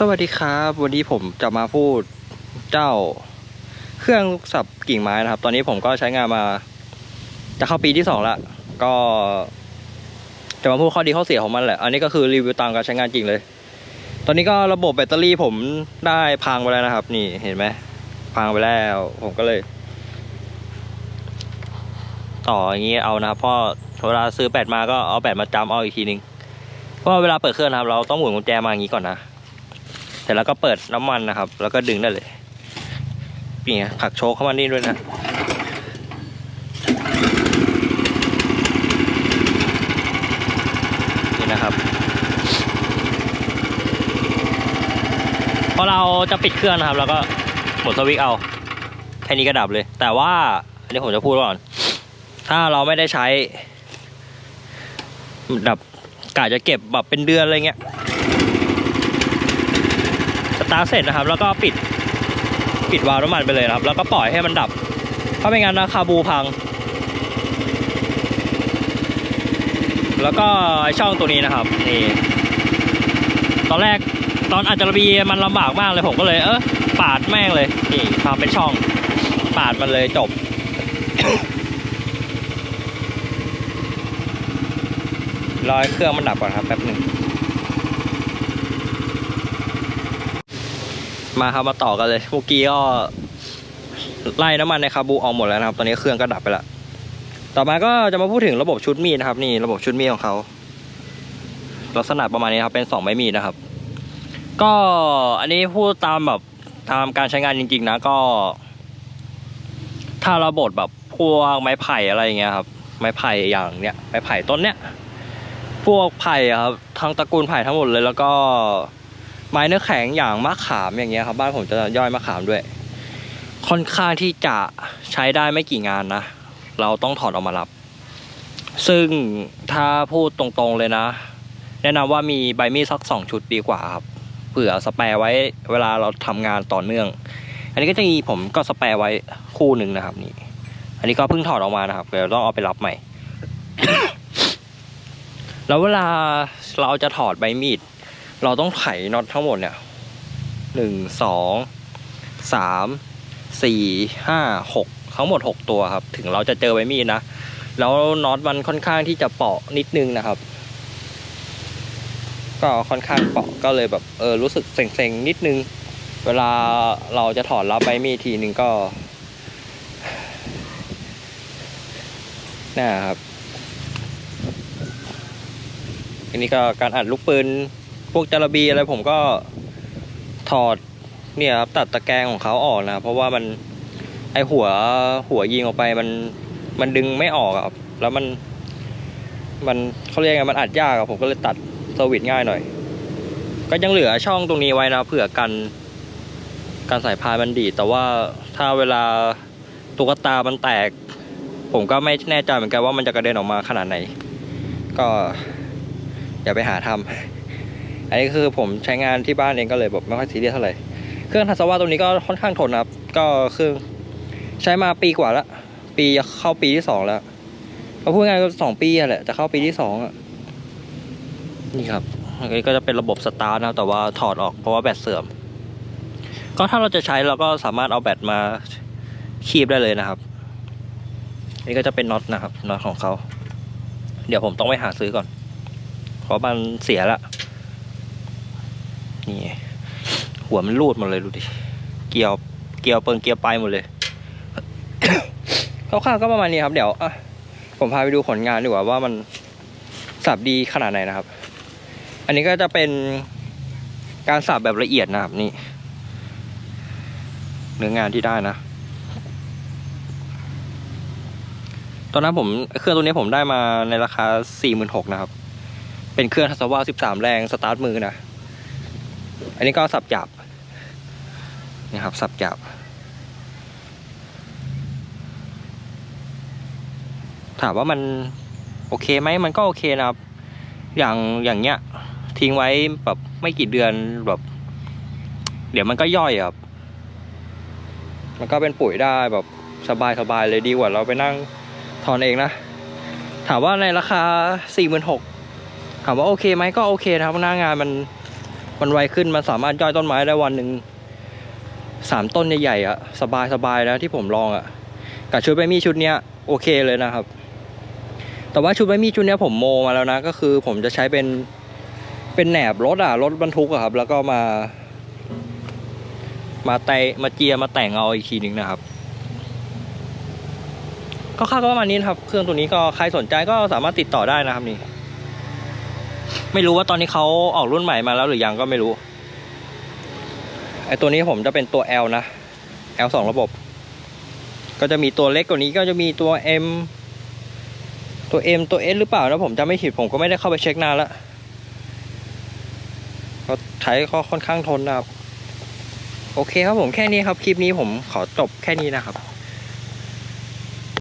สวัสดีครับ วันนี้ผมจะมาพูดเจ้าเครื่องลูกสับกิ่งไม้นะครับ ตอนนี้ผมก็ใช้งานมา จะเข้าปีที่สองละก็ จะมาพูดข้อดีข้อเสียของมันแหละ อันนี้ก็คือรีวิวตามการใช้งานจริงเลย ตอนนี้ก็ระบบแบตเตอรี่ผมได้พังไปแล้วนะครับ นี่เห็นไหมพังไปแล้ว ผมก็เลย ต่ออย่างนี้เอานะครับพราะเวลาซื้อแบตมาก็เอาแบตมาจำเอาอีกทีนึงเพราะเวลาเปิดเครื่องนะครับเราต้องหมุนกุญแจมาอย่างนี้ก่อนนะ เสร็จแล้วก็เปิดน้ำมันนะครับ แล้วก็ดึงได้เลยนี่ไงผลักโชคเข้ามานี่ด้วยนะนี่นะครับ พอเราจะปิดเครื่องนะครับ แล้วก็หมดสวิตช์เอาแค่นี้ก็ดับเลย แต่ว่าอันนี้ผมจะพูดก่อน ถ้าเราไม่ได้ใช้ ดับกะจะเก็บแบบเป็นเดือนอะไรเงี้ย ตาร์เสร็จนะครับ แล้วก็ปิดปิดวาล์วน้ำมันไปเลยนะครับ แล้วก็ปล่อยให้มันดับ เพราะไม่งั้นนะคาบูพัง แล้วก็ไอช่องตัวนี้นะครับนี่ตอนแรกตอนอาจจะระบีมันลำบากมากเลยผมก็เลย เออปาดแม่งเลยนี่ทำเป็นช่อง ปาดมันเลยจบ รอให้เครื่องมันดับก่อนครับแป๊บหนึ่ง มาครับมาต่อกันเลยเมื่อกี้ก็ไล่น้ำมันในคาบูออกหมดแล้วนะครับ ตอนนี้เครื่องก็ดับไปละต่อมาก็จะมาพูดถึงระบบชุดมีดนะครับ นี่ระบบชุดมีดของเขาลักษณะประมาณนี้ครับเป็นสองไม้มีดนะครับ ก็อันนี้พูดตามแบบตามการใช้งานจริง ๆ นะก็ ถ้าเราบดแบบพวกไม้ไผ่อะไรอย่างเงี้ยครับ ไม้ไผ่อย่างเนี้ยไม้ไผ่ต้นเนี้ยพวกไผ่ครับทั้งตระกูลไผ่ทั้งหมดเลยแล้วก็ ไม้เนื้อแข็งอย่างมะขามอย่างเงี้ยครับบ้านผมจะย่อยมะขามด้วย ค่อนข้างที่จะใช้ได้ไม่กี่งานนะ เราต้องถอดออกมารับ ซึ่งถ้าพูดตรงๆเลยนะ แนะนำว่ามีใบมีดสักสองชุดดีกว่าครับเผื่อสแปร์ไว้เวลาเราทำงานต่อเนื่อง อันนี้ก็จะมีผมก็สแปร์ไว้คู่หนึ่งนะครับนี่ อันนี้ก็เพิ่งถอดออกมานะครับเดี๋ยวต้องเอาไปรับใหม่แล้วเวลาเราจะถอดใบมีด เราต้องไขน็อตทั้งหมดเนี่ยหนึ่งสองสามสี่ห้าหกทั้งหมดหกตัวครับ ถึงเราจะเจอใบมีดนะ แล้วน็อตมันค่อนข้างที่จะเปาะนิดนึงนะครับ ก็ค่อนข้างเปาะก็เลยแบบเออรู้สึกเซ็งๆนิดนึง เวลาเราจะถอดรับใบมีดทีนึงก็นะครับอันนี้ก็การอัดลูกปืน วกจารบีอะไรผมก็ถอดเนี่ยครับตัดตะแกรงของเขาออกนะเพราะว่ามันไอหัวหัวยิงออกไปมันมันดึงไม่ออกครับแล้วมัน มันเขาเรียกไงมันอัดยากอะผมก็เลยตัดสวิตง่ายหน่อย ก็ยังเหลือช่องตรงนี้ไว้นะเผื่อกันการสายพานมันดีแต่ว่าถ้าเวลาตุ๊กตามันแตก ผมก็ไม่แน่ใจเหมือนกันว่ามันจะกระเด็นออกมาขนาดไหน ก็อย่าไปหาทำ อันนี้คือผมใช้งานที่บ้านเองก็เลยแบบไม่ค่อยซีเรียสเท่าไหร่ เครื่องทัศวะตัวนี้ก็ค่อนข้างทนนะครับ ก็เครื่องใช้มาปีกว่าละ ปีจะเข้าปีที่สองแล้วก็พูดง่ายก็สองปีแหละจะเข้าปีที่สองอะนี่ครับอันนี้ก็จะเป็นระบบสตาร์ทนะแต่ว่าถอดออกเพราะว่าแบตเสื่อม ก็ถ้าเราจะใช้เราก็สามารถเอาแบตมาคีบได้เลยนะครับอันนี้ก็จะเป็นน็อตนะครับน็อตของเขา เดี๋ยวผมต้องไปหาซื้อก่อน เพราะมันเสียละ นี่ หัวมันรูดหมดเลยดูดิ เกียว เกียวเปิงเกียวไปหมดเลย คร่าวๆก็ประมาณนี้ครับ เดี๋ยวอะผมพาไปดูผลงานดีกว่าว่ามันสับดีขนาดไหนนะครับ อันนี้ก็จะเป็นการสับแบบละเอียดนะครับนี่ เนื้องานที่ได้นะ ตอนนั้นผมเครื่องตัวนี้ผมได้มาในราคาสี่หมื่นหกนะครับ เป็นเครื่องทัศวะ13แรงสตาร์ทมือนะ อันนี้ก็สับจับ นี่ครับสับจับถามว่ามันโอเคไหมมันก็โอเคนะครับ อย่างอย่างเงี้ย ทิ้งไว้แบบไม่กี่เดือนแบบ เดี๋ยวมันก็ย่อยครับ มันก็เป็นปุ๋ยได้แบบสบายสบายเลยดีกว่าเราไปนั่งถอนเองนะ ถามว่าในราคาสี่หมื่นหกถามว่าโอเคไหมก็โอเคนะครับหน้างานมันมันไวขึ้นมันสามารถย่อยต้นไม้ได้วันหนึ่ง สามต้นใหญ่ๆอะสบายสบายๆนะที่ผมลองอะกับชุดใบมีชุดเนี้ยโอเคเลยนะครับ แต่ว่าชุดใบมีชุดเนี้ยผมโมมาแล้วนะ ก็คือผมจะใช้เป็นเป็นแหนบรถอะรถบรรทุกอะครับ แล้วก็มา มาแตะมาเจียมาแต่งเอาอีกทีหนึ่งนะครับก็ค่าก็ประมาณนี้ครับ เครื่องตัวนี้ก็ใครสนใจก็สามารถติดต่อได้นะครับนี่ ไม่รู้ว่าตอนนี้เขาออกรุ่นใหม่มาแล้วหรือยังก็ไม่รู้ ไอตัวนี้ผมจะเป็นตัว L นะ L สองระบบ ก็จะมีตัวเล็กกว่านี้ก็จะมีตัว M ตัว M ตัว S หรือเปล่านะผมจะไม่ผิดผมก็ไม่ได้เข้าไปเช็คนานละก็ใช้ก็ค่อนข้างทนนะครับ โอเคครับผมแค่นี้ครับ คลิปนี้ผมขอจบแค่นี้นะครับ